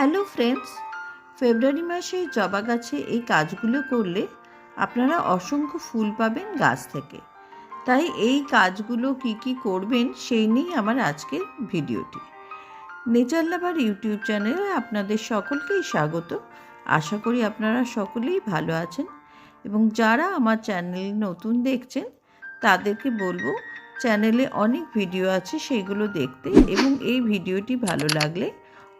Hello friends, ফেব্রুয়ারি মাসে জবা গাছে এই কাজগুলো করলে আপনারা অসংখ্য ফুল পাবেন গাছ থেকে। তাই এই কাজগুলো কি কি করবেন সেই নিয়েই আমার আজকের ভিডিওটি। নেচার লাভার ইউটিউব চ্যানেলে আপনাদের সকলকেই স্বাগত। আশা করি আপনারা সকলেই ভালো আছেন এবং যারা আমার চ্যানেল নতুন দেখছেন, তাদেরকে বলব চ্যানেলে অনেক ভিডিও আছে সেইগুলো দেখতে এবং এই ভিডিওটি ভালো লাগলে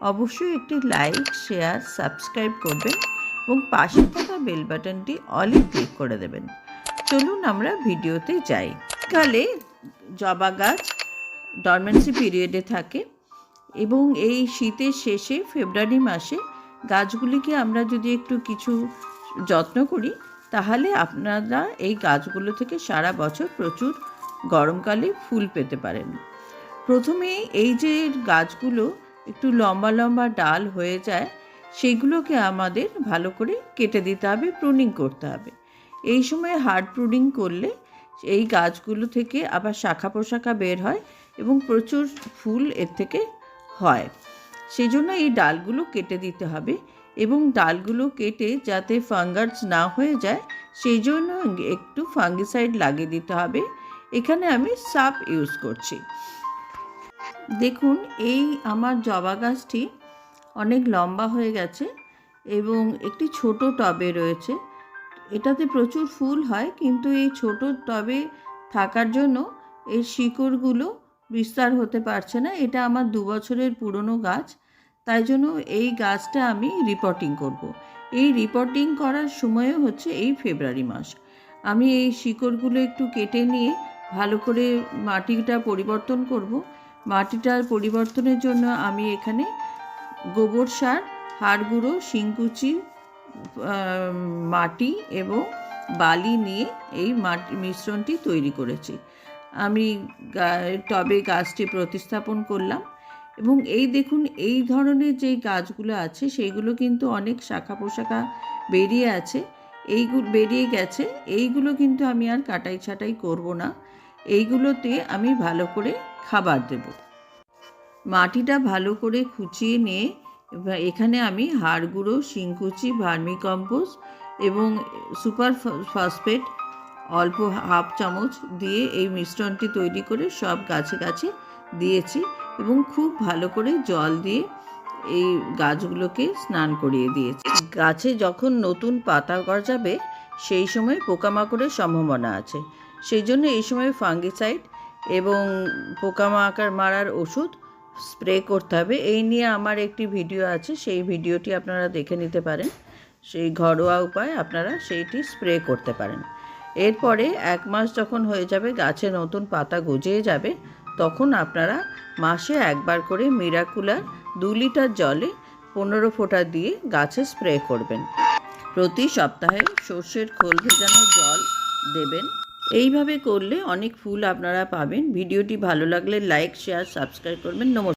অবশ্যই একটি লাইক শেয়ার সাবস্ক্রাইব করবেন এবং পাশে থাকা বেল বাটনটি অলে ক্লিক করে দেবেন। চলুন আমরা ভিডিওতে যাই। কালে জবা গাছ ডরমেন্সি পিরিয়ডে থাকে এবং এই শীতের শেষে ফেব্রুয়ারি মাসে গাছগুলিকে আমরা যদি একটু কিছু যত্ন করি, তাহলে আপনারা এই গাছগুলো থেকে সারা বছর প্রচুর গরমকালে ফুল পেতে পারেন। প্রথমে এই যে গাছগুলো একটু লম্বা লম্বা ডাল হয়ে যায় সেইগুলোকে আমাদের ভালো করে কেটে দিতে হবে প্রুনিং করতে হবে। এই সময় হার্ড প্রুনিং করলে এই গাছগুলো থেকে আবার শাখা পোশাখা বের হয় এবং প্রচুর ফুল এর থেকে হয়। সেই জন্য এই ডালগুলো কেটে দিতে হবে এবং ডালগুলো কেটে যাতে ফাঙ্গাস না হয়ে যায় সেই জন্য একটু ফাঙ্গিসাইড লাগিয়ে দিতে হবে। এখানে আমি সাপ ইউজ করছি। দেখুন, এই আমার জবা গাছটি অনেক লম্বা হয়ে গেছে এবং একটি ছোট টবে রয়েছে। এটাতে প্রচুর ফুল হয়, কিন্তু এই ছোট টবে থাকার জন্য এই শিকড়গুলো বিস্তার হতে পারছে না। এটা আমার দু বছরের পুরনো গাছ, তাই জন্য এই গাছটা আমি রিপোর্টিং করব। এই রিপোর্টিং করার সময়ও হচ্ছে এই ফেব্রুয়ারি মাস। আমি এই শিকড়গুলো একটু কেটে নিয়ে ভালো করে মাটিটা পরিবর্তন করব। মাটিটার পরিবর্তনের জন্য আমি এখানে গোবর সার, হাড় গুঁড়ো, শিংকুচি মাটি এবং বালি নিয়ে এই মাটি, মিশ্রণটি তৈরি করেছি। আমি টবে গাছটি প্রতিস্থাপন করলাম এবং এই দেখুন, এই ধরনের যে গাছগুলো আছে, সেইগুলো কিন্তু অনেক শাখা পোশাখা বেরিয়ে আছে। এইগুলো বেরিয়ে গেছে। এইগুলো কিন্তু আমি আর কাটাই ছাটাই করব না। এইগুলোতে আমি ভালো করে খাবার দেব। মাটিটা ভালো করে খুঁচিয়ে নিয়ে এখানে আমি হাড় গুঁড়ো শিংকুচি ভার্মি কম্পোস্ট এবং সুপার ফসফেট অল্প হাফ চামচ দিয়ে এই মিশ্রণটি তৈরি করে সব গাছে গাছে দিয়েছি এবং খুব ভালো করে জল দিয়ে এই গাছগুলোকে স্নান করিয়ে দিয়েছি। গাছে যখন নতুন পাতা গজাবে সেই সময় পোকামাকড়ের সম্ভাবনা আছে। সেই জন্য এই সময় ফাঙ্গিসাইড এবং পোকামাকড় মারার ওষুধ স্প্রে করতে হবে। এই নিয়ে আমার একটি ভিডিও আছে, সেই ভিডিওটি আপনারা দেখে নিতে পারেন। সেই ঘরোয়া উপায় আপনারা সেইটি স্প্রে করতে পারেন। এরপরে এক মাস যখন হয়ে যাবে, গাছে নতুন পাতা গজিয়ে যাবে, তখন আপনারা মাসে একবার করে মিরাকুলার দু লিটার জলে পনেরো ফোঁটা দিয়ে গাছে স্প্রে করবেন। প্রতি সপ্তাহে সর্ষের খোল ভেজানো জল দেবেন। এইভাবে করলে অনেক ফুল আপনারা পাবেন। ভিডিওটি ভালো লাগলে লাইক শেয়ার সাবস্ক্রাইব করবেন। নমস্কার।